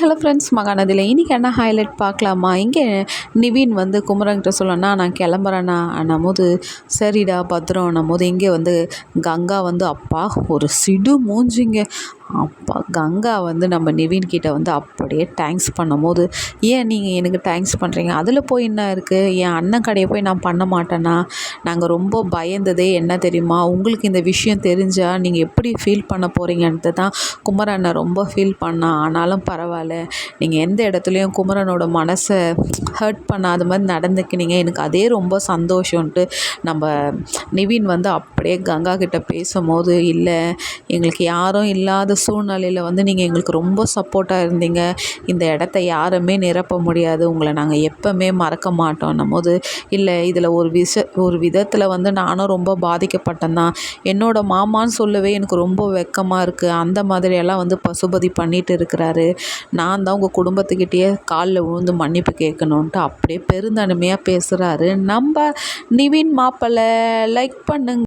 Hello friends மகானதியில் இன்றைக்கி என்ன highlight பார்க்கலாமா? இங்கே நிவின் வந்து குமரங்கிட்ட சொல்லணும்னா நான் கிளம்புறேண்ணா போது சரிடா பத்திரம். போது இங்கே வந்து கங்கா வந்து அப்பா ஒரு சிடு மூஞ்சிங்க. அப்பா கங்கா வந்து நம்ம நிவின் கிட்ட வந்து அப்பா கடையை தேங்க்ஸ் பண்ணும்போது ஏன் நீங்கள் எனக்கு தேங்க்ஸ் பண்ணுறீங்க அதில் போய் என்ன இருக்குது என் அண்ணன் கடையை போய் நான் பண்ண மாட்டேன்னா நாங்கள் ரொம்ப பயந்ததே என்ன தெரியுமா? உங்களுக்கு இந்த விஷயம் தெரிஞ்சால் நீங்கள் எப்படி ஃபீல் பண்ண போகிறீங்கன்ட்டு தான் குமரனை ரொம்ப ஃபீல் பண்ணா. ஆனாலும் பரவாயில்ல. நீங்கள் எந்த இடத்துலையும் குமரனோட மனசை ஹர்ட் பண்ணாத மாதிரி நடந்துக்கினீங்க. எனக்கு அதே ரொம்ப சந்தோஷம்ன்ட்டு நம்ம நிவின் வந்து அப்படியே கங்கா கிட்ட பேசும்போது இல்லை எங்களுக்கு யாரும் இல்லாத சூழ்நிலையில் வந்து நீங்கள் எங்களுக்கு ரொம்ப சப்போர்ட்டாக இருந்தீங்க. இந்த இடத்த யாருமே நிரப்ப முடியாது. உங்களை நாங்கள் எப்போவுமே மறக்க மாட்டோம். போது இல்லை இதில் ஒரு விஷ ஒரு விதத்தில் வந்து நானும் ரொம்ப பாதிக்கப்பட்டேன்தான் என்னோடய மாமான்னு சொல்லவே எனக்கு ரொம்ப வெக்கமாக இருக்குது அந்த மாதிரியெல்லாம் வந்து பசுபதி பண்ணிகிட்டு இருக்கிறாரு. நான் தான் உங்கள் குடும்பத்துக்கிட்டேயே காலில் விழுந்து மன்னிப்பு கேட்கணுன்ட்டு அப்படியே பெருந்தன்மையாக பேசுகிறாரு நம்ம நிவின் மாப்பிள்ளை லைக் பண்ணுங்க.